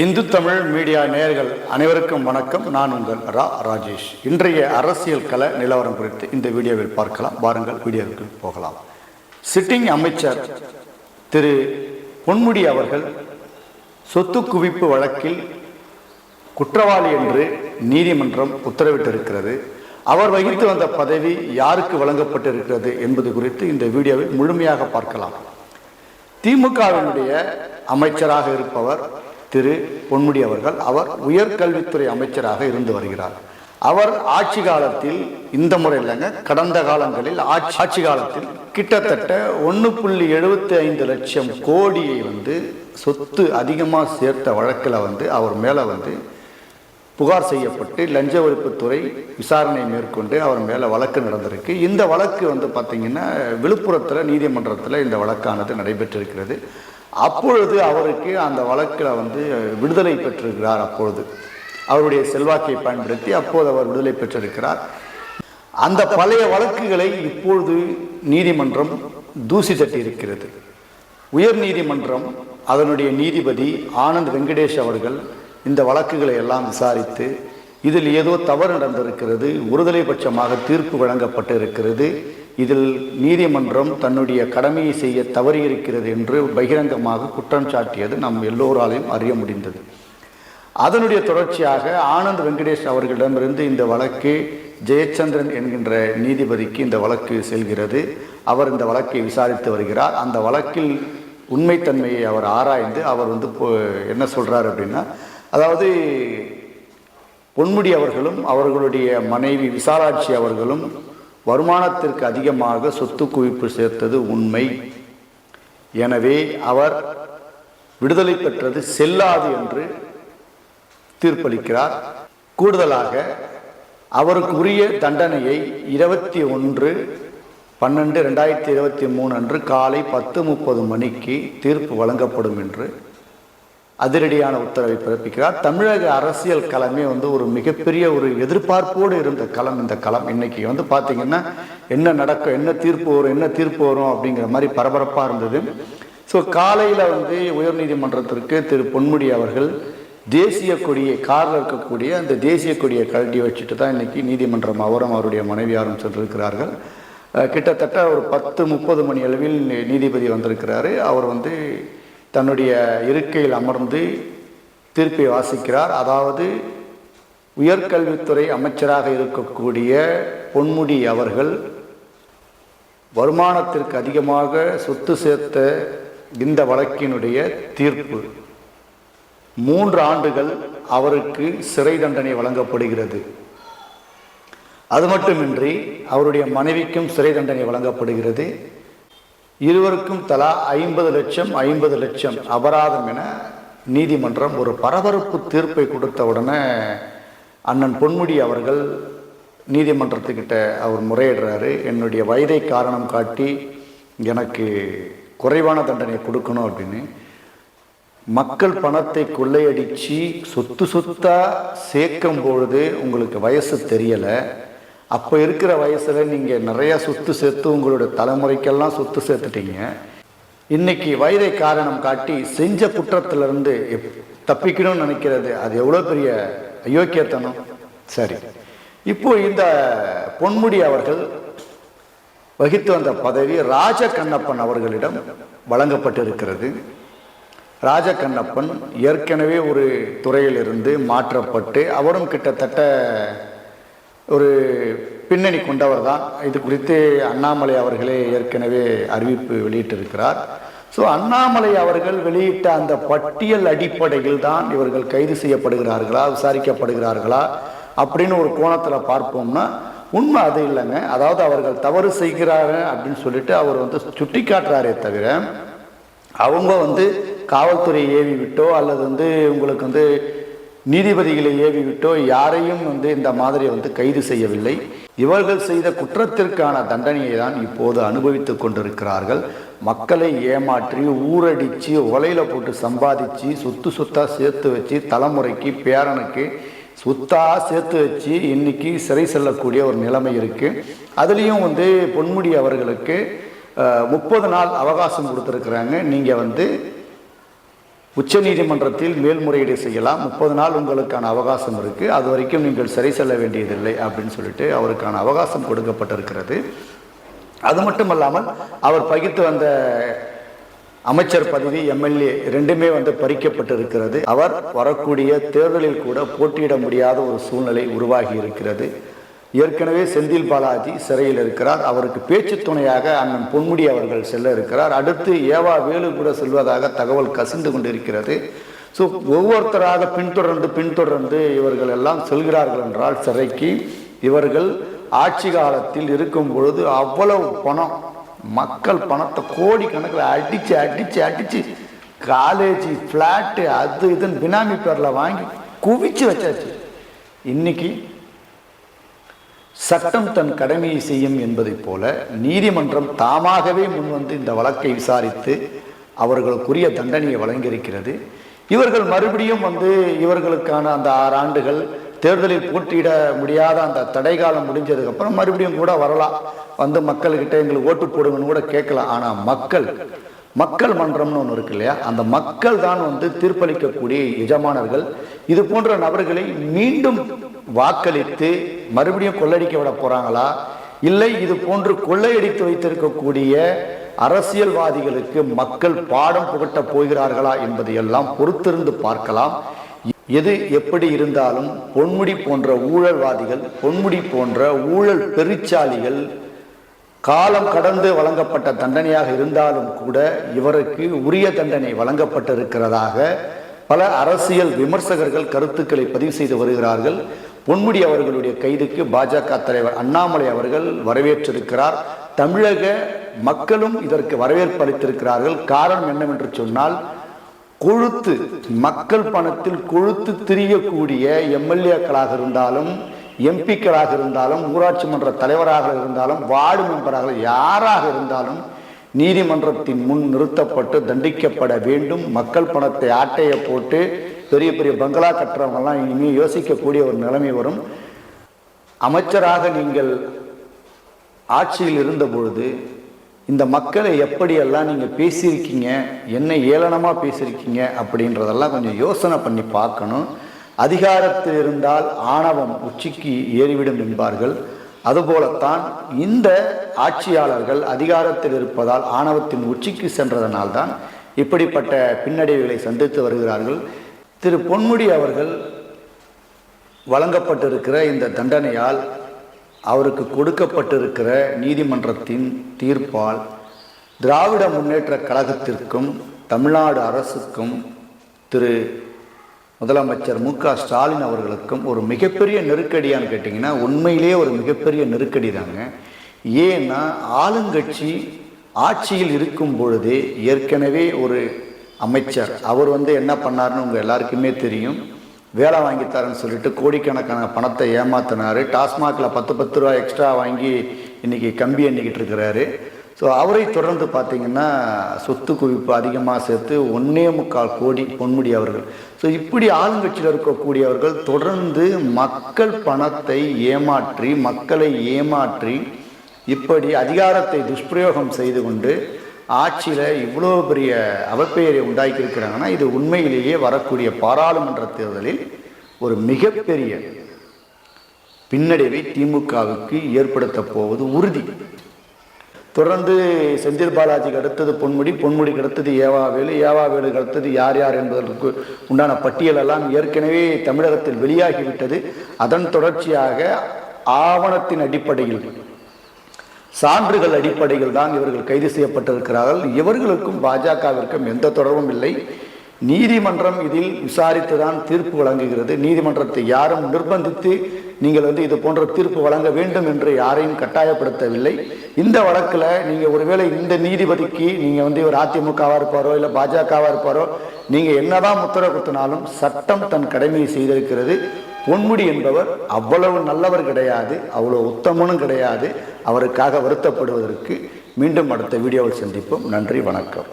Hindu Tamil media நேயர்கள் அனைவருக்கும் வணக்கம். நான் உங்கள் ரா ராஜேஷ். இன்றைய அரசியல் கல நிலவரம் குறித்து இந்த வீடியோவில் பார்க்கலாம். வாருங்கள் வீடியோவுக்கு போகலாம். சிட்டிங் அமைச்சர் திரு பொன்முடி அவர்கள் சொத்து குவிப்பு வழக்கில் குற்றவாளி என்று நீதிமன்றம் உத்தரவிட்டிருக்கிறது. அவர் வகித்து வந்த பதவி யாருக்கு வழங்கப்பட்டிருக்கிறது என்பது குறித்து இந்த வீடியோவில் முழுமையாக பார்க்கலாம். திமுகவினுடைய அமைச்சராக இருப்பவர் திரு பொன்முடி அவர்கள் அவர் உயர்கல்வித்துறை அமைச்சராக இருந்து வருகிறார். அவர் ஆட்சி காலத்தில் இந்த முறை இல்லைங்க கடந்த காலங்களில் ஆட்சி ஆட்சி காலத்தில் கிட்டத்தட்ட ஒன்று புள்ளி எழுபத்தி ஐந்து லட்சம் கோடியை வந்து சொத்து அதிகமாக சேர்த்த வழக்கில் வந்து அவர் மேலே வந்து புகார் செய்யப்பட்டு லஞ்ச ஒழிப்புத்துறை விசாரணை மேற்கொண்டு அவர் மேலே வழக்கு நடந்திருக்கு. இந்த வழக்கு வந்து பார்த்திங்கன்னா விழுப்புரத்தில் நீதிமன்றத்தில் இந்த வழக்கானது நடைபெற்றிருக்கிறது. அப்பொழுது அவருக்கு அந்த வழக்கில் வந்து விடுதலை பெற்றிருக்கிறார் அப்பொழுது. அவருடைய செல்வாக்கை பயன்படுத்தி அப்போது அவர் விடுதலை பெற்றிருக்கிறார். அந்த பழைய வழக்குகளை இப்பொழுது நீதிமன்றம் தூசி தட்டி இருக்கிறது உயர் நீதிமன்றம் அதனுடைய நீதிபதி ஆனந்த் வெங்கடேஷ் அவர்கள் இந்த வழக்குகளை எல்லாம் விசாரித்து இதில் ஏதோ தவறு நடந்திருக்கிறது ஒருதலை பட்சமாக தீர்ப்பு வழங்கப்பட்டு இருக்கிறது இதில் நீதிமன்றம் தன்னுடைய கடமையை செய்ய தவறியிருக்கிறது என்று பகிரங்கமாக குற்றம் சாட்டியது நம் எல்லோராலையும் அறிய முடிந்தது. அதனுடைய தொடர்ச்சியாக ஆனந்த் வெங்கடேஷ் அவர்களிடமிருந்து இந்த வழக்கு ஜெயச்சந்திரன் என்கின்ற நீதிபதிக்கு இந்த வழக்கு செல்கிறது. அவர் இந்த வழக்கை விசாரித்து வருகிறார். அந்த வழக்கில் உண்மைத்தன்மையை அவர் ஆராய்ந்து அவர் வந்து என்ன சொல்கிறார் அப்படின்னா அதாவது பொன்முடி அவர்களும் அவர்களுடைய மனைவி விசாலாட்சி அவர்களும் வருமானத்திற்கு அதிகமாக சொத்து குவிப்பு சேர்த்தது உண்மை. எனவே அவர் விடுதலை பெற்றது செல்லாது என்று தீர்ப்பளிக்கிறார். கூடுதலாக அவருக்கு உரிய தண்டனையை இருபத்தி ஒன்று பன்னெண்டு ரெண்டாயிரத்தி இருபத்தி மூணு அன்று காலை பத்து முப்பது மணிக்கு தீர்ப்பு வழங்கப்படும் என்று அதிரடியான உத்தரவை பிறப்பிக்கிறார். தமிழக அரசியல் களமே வந்து ஒரு மிகப்பெரிய ஒரு எதிர்பார்ப்போடு இருந்த களம் இந்த களம். இன்னைக்கு வந்து பார்த்தீங்கன்னா என்ன நடக்கும் என்ன தீர்ப்பு வரும் என்ன தீர்ப்பு வரும் அப்படிங்கிற மாதிரி பரபரப்பாக இருந்தது. ஸோ காலையில் வந்து உயர்நீதிமன்றத்திற்கு திரு பொன்முடி அவர்கள் தேசிய கொடியை காரில் இருக்கக்கூடிய அந்த தேசிய கொடியை கழட்டி வச்சுட்டு தான் இன்றைக்கி நீதிமன்றம் அவரும் அவருடைய மனைவியாரும் சென்றிருக்கிறார்கள். கிட்டத்தட்ட ஒரு பத்து முப்பது மணி அளவில் நீதிபதி வந்திருக்கிறாரு. அவர் வந்து தன்னுடைய இருக்கையில் அமர்ந்து தீர்ப்பை வாசிக்கிறார். அதாவது உயர்கல்வித்துறை அமைச்சராக இருக்கக்கூடிய பொன்முடி அவர்கள் வருமானத்திற்கு அதிகமாக சொத்து சேர்த்த இந்த வழக்கினுடைய தீர்ப்பு. மூன்று ஆண்டுகள் அவருக்கு சிறை தண்டனை வழங்கப்படுகிறது. அது மட்டுமின்றி அவருடைய மனைவிக்கும் சிறை தண்டனை வழங்கப்படுகிறது. இருவருக்கும் தலா ஐம்பது லட்சம் ஐம்பது லட்சம் அபராதம் என நீதிமன்றம் ஒரு பரபரப்பு தீர்ப்பை கொடுத்த உடனே அண்ணன் பொன்முடி அவர்கள் நீதிமன்றத்துக்கிட்ட அவர் முறையிடுறாரு. என்னுடைய வயதை காரணம் காட்டி எனக்கு குறைவான தண்டனை கொடுக்கணும் அப்படின்னு. மக்கள் பணத்தை கொள்ளையடித்து சொத்து சொத்தாக சேர்க்கும் பொழுது உங்களுக்கு வயசு தெரியலை. அப்போ இருக்கிற வயசில் நீங்கள் நிறையா சொத்து சேர்த்து உங்களோட தலைமுறைக்கெல்லாம் சொத்து சேர்த்துட்டீங்க. இன்னைக்கு வயதை காரணம் காட்டி செஞ்ச குற்றத்திலிருந்து எப்- தப்பிக்கணும்னு நினைக்கிறது அது எவ்வளோ பெரிய அயோக்கியத்தனம்? சரி. இப்போ இந்த பொன்முடி அவர்கள் வகித்து வந்த பதவி ராஜ கண்ணப்பன் அவர்களிடம் வழங்கப்பட்டிருக்கிறது. ராஜ கண்ணப்பன் ஏற்கனவே ஒரு துறையிலிருந்து மாற்றப்பட்டு அவரும் கிட்டத்தட்ட ஒரு பின்னணி கொண்டவர் தான் இது குறித்து அண்ணாமலை அவர்களே ஏற்கனவே அறிவிப்பு வெளியிட்டிருக்கிறார். ஸோ அண்ணாமலை அவர்கள் வெளியிட்ட அந்த பட்டியல் அடிப்படையில் தான் இவர்கள் கைது செய்யப்படுகிறார்களா விசாரிக்கப்படுகிறார்களா அப்படின்னு ஒரு கோணத்தில் பார்ப்போம்னா உண்மை அது இல்லைங்க. அதாவது அவர்கள் தவறு செய்கிறாரு அப்படின்னு சொல்லிட்டு அவர் வந்து சுட்டி காட்டுறாரே தவிர அவங்க வந்து காவல்துறை ஏவி விட்டோ அல்லது வந்து உங்களுக்கு வந்து நீதிபதிகளை ஏவிவிட்டோ யாரையும் வந்து இந்த மாதிரி வந்து கைது செய்யவில்லை. இவர்கள் செய்த குற்றத்திற்கான தண்டனையை தான் இப்போது அனுபவித்துக் கொண்டிருக்கிறார்கள். மக்களை ஏமாற்றி ஊரடிச்சு உலையில போட்டு சம்பாதிச்சு சொத்து சொத்தா சேர்த்து வச்சு தலைமுறைக்கு பேரனுக்கு சொத்தா சேர்த்து வச்சு இன்னைக்கு சிறை செல்லக்கூடிய ஒரு நிலைமை இருக்கு. அதுலேயும் வந்து பொன்முடி அவர்களுக்கு முப்பது நாள் அவகாசம் கொடுத்துருக்குறாங்க. நீங்கள் வந்து உச்சநீதிமன்றத்தில் மேல்முறையீடு செய்யலாம். முப்பது நாள் உங்களுக்கான அவகாசம் இருக்குது அது வரைக்கும் நீங்கள் சரி செல்ல வேண்டியதில்லை அப்படின்னு சொல்லிட்டு அவருக்கான அவகாசம் கொடுக்கப்பட்டிருக்கிறது. அது மட்டுமல்லாமல் அவர் பகிர்ந்து வந்த அமைச்சர் பதவி எம்எல்ஏ ரெண்டுமே வந்து பறிக்கப்பட்டிருக்கிறது. அவர் வரக்கூடிய தேர்தலில் கூட போட்டியிட முடியாத ஒரு சூழ்நிலை உருவாகி இருக்கிறது. ஏற்கனவே செந்தில் பாலாஜி சிறையில் இருக்கிறார். அவருக்கு பேச்சு துணையாக அண்ணன் பொன்முடி அவர்கள் செல்ல இருக்கிறார். அடுத்து ஏவா வேலு கூட செல்வதாக தகவல் கசிந்து கொண்டிருக்கிறது. ஸோ ஒவ்வொருத்தராக பின்தொடர்ந்து பின்தொடர்ந்து இவர்கள் எல்லாம் செல்கிறார்கள் என்றால் சிறைக்கு இவர்கள் ஆட்சி காலத்தில் இருக்கும் பொழுது அவ்வளவு பணம் மக்கள் பணத்தை கோடி கணக்கில் அடிச்சு அடிச்சு அடிச்சு காலேஜ் ஃப்ளாட்டு அது இதுன்னு பினாமி பேரில் வாங்கி குவிச்சு வச்சாச்சு. இன்னைக்கு சட்டம் தன் கடமையை செய்யும் என்பதைப் போல நீதிமன்றம் தாமாகவே முன்வந்து இந்த வழக்கை விசாரித்து அவர்களுக்குரிய தண்டனையை வழங்கியிருக்கிறது. இவர்கள் மறுபடியும் வந்து இவர்களுக்கான அந்த ஆறு ஆண்டுகள் தேர்தலில் போட்டியிட முடியாத அந்த தடைகாலம் முடிஞ்சதுக்கப்புறம் மறுபடியும் கூட வரலாம். வந்து மக்கள்கிட்ட எங்களுக்கு ஓட்டு போடுங்கன்னு கூட கேட்கலாம். ஆனால் மக்கள் மக்கள் மன்றம்னு ஒன்று இருக்கு இல்லையா? அந்த மக்கள் தான் வந்து தீர்ப்பளிக்கக்கூடிய எஜமானர்கள். இது போன்ற நபர்களை மீண்டும் வாக்களித்து மறுபடியும் கொள்ளடிக்க விட போறாங்களா? இல்லை இது போன்று கொள்ளையடித்து வைத்திருக்கக்கூடிய அரசியல்வாதிகளுக்கு மக்கள் பாடம் புகட்ட போகிறார்களா என்பதையெல்லாம் பொறுத்திருந்து பார்க்கலாம். எது எப்படி இருந்தாலும் பொன்முடி போன்ற ஊழல்வாதிகள் பொன்முடி போன்ற ஊழல் பெருச்சாலிகள் காலம் கடந்து வழங்கப்பட்ட தண்டனையாக இருந்தாலும் கூட இவருக்கு உரிய தண்டனை வழங்கப்பட்டிருக்கிறதாக பல அரசியல் விமர்சகர்கள் கருத்துக்களை பதிவு செய்து வருகிறார்கள். பொன்முடி அவர்களுடைய கைதுக்கு பாஜக தலைவர் அண்ணாமலை அவர்கள் வரவேற்றிருக்கிறார். தமிழக மக்களும் இதற்கு வரவேற்பு அளித்திருக்கிறார்கள் காரணம் என்னவென்று சொன்னால் கொழுத்து மக்கள் பணத்தில் கொழுத்து திரியக்கூடிய எம்எல்ஏக்களாக இருந்தாலும் எம்பிக்களாக இருந்தாலும் ஊராட்சி மன்ற தலைவராக இருந்தாலும் வார்டு மெம்பராக யாராக இருந்தாலும் நீதிமன்றத்தின் முன் நிறுத்தப்பட்டு தண்டிக்கப்பட வேண்டும். மக்கள் பணத்தை ஆட்டையை போட்டு பெரிய பெரிய பங்களா கட்டுறவங்கெல்லாம் இனிமேல் யோசிக்கக்கூடிய ஒரு நிலைமை வரும். அமைச்சராக நீங்கள் ஆட்சியில் இருந்த பொழுது இந்த மக்களை எப்படியெல்லாம் நீங்கள் பேசியிருக்கீங்க என்ன ஏளனமாக பேசியிருக்கீங்க அப்படின்றதெல்லாம் கொஞ்சம் யோசனை பண்ணி பார்க்கணும். அதிகாரத்தில் இருந்தால் ஆணவம் உச்சிக்கு ஏறிவிடும் என்பார்கள். அதுபோலத்தான் இந்த ஆட்சியாளர்கள் அதிகாரத்தில் இருப்பதால் ஆணவத்தின் உச்சிக்கு சென்றதனால்தான் இப்படிப்பட்ட பின்னடைவுகளை சந்தித்து வருகிறார்கள். திரு பொன்முடி அவர்கள் வழங்கப்பட்டிருக்கிற இந்த தண்டனையால் அவருக்கு கொடுக்கப்பட்டிருக்கிற நீதிமன்றத்தின் தீர்ப்பால் திராவிட முன்னேற்ற கழகத்திற்கும் தமிழ்நாடு அரசுக்கும் திரு முதலமைச்சர் மு க ஸ்டாலின் அவர்களுக்கும் ஒரு மிகப்பெரிய நெருக்கடியான்னு கேட்டிங்கன்னா உண்மையிலேயே ஒரு மிகப்பெரிய நெருக்கடி தாங்க. ஏன்னா ஆளுங்கட்சி ஆட்சியில் இருக்கும் பொழுதே ஏற்கனவே ஒரு அமைச்சர் அவர் வந்து என்ன பண்ணாருன்னு உங்கள் எல்லாருக்குமே தெரியும். வேலை வாங்கித்தாரன்னு சொல்லிட்டு கோடிக்கணக்கான பணத்தை ஏமாத்தினார். டாஸ்மாகில் பத்து பத்து ரூபா எக்ஸ்ட்ரா வாங்கி இன்னைக்கு கம்பி எண்ணிக்கிட்டு இருக்கிறாரு. ஸோ அவரை தொடர்ந்து பார்த்தீங்கன்னா சொத்து குவிப்பு அதிகமாக சேர்த்து ஒன்னே முக்கால் கோடி பொன்முடி அவர்கள். ஸோ இப்படி ஆளுங்கட்சியில் இருக்கக்கூடியவர்கள் தொடர்ந்து மக்கள் பணத்தை ஏமாற்றி மக்களை ஏமாற்றி இப்படி அதிகாரத்தை துஷ்பிரயோகம் செய்து கொண்டு ஆட்சியில் இவ்வளோ பெரிய அவப்பெயரை உண்டாக்கி இருக்கிறாங்கன்னா இது உண்மையிலேயே வரக்கூடிய பாராளுமன்ற தேர்தலில் ஒரு மிகப்பெரிய பின்னடைவை திமுகவுக்கு ஏற்படுத்த போவது உறுதி. தொடர்ந்து செந்தில் பாலாஜிக்கு அடுத்தது பொன்முடி பொன்முடிக்கு அடுத்தது ஏவாவேலு ஏவாவேலுக்கு அடுத்தது யார் யார் என்பதற்கு உண்டான பட்டியலெல்லாம் ஏற்கனவே தமிழகத்தில் வெளியாகிவிட்டது. அதன் தொடர்ச்சியாக ஆவணத்தின் அடிப்படையில் சான்றுகள் அடிப்படையில் தான் இவர்கள் கைது செய்யப்பட்டிருக்கிறார்கள். இவர்களுக்கும் பாஜகவிற்கும் எந்த தொடர்பும் இல்லை. நீதிமன்றம் இதில் விசாரித்து தான் தீர்ப்பு வழங்குகிறது. நீதிமன்றத்தை யாரும் நிர்பந்தித்து நீங்கள் வந்து இது போன்ற தீர்ப்பு வழங்க வேண்டும் என்று யாரையும் கட்டாயப்படுத்தவில்லை. இந்த வழக்கில் நீங்கள் ஒருவேளை இந்த நீதிபதிக்கு நீங்கள் வந்து இவர் அதிமுகவாக இருப்பாரோ இல்லை பாஜகவாக இருப்பாரோ நீங்கள் என்னதான் முத்திர குத்தினாலும் சட்டம் தன் கடமையை செய்திருக்கிறது. பொன்முடி என்பவர் அவ்வளவு நல்லவர் கிடையாது அவ்வளோ உத்தமனும் கிடையாது. அவருக்காக வருத்தப்படுவதற்கு மீண்டும் அடுத்த வீடியோவில் சந்திப்போம். நன்றி வணக்கம்.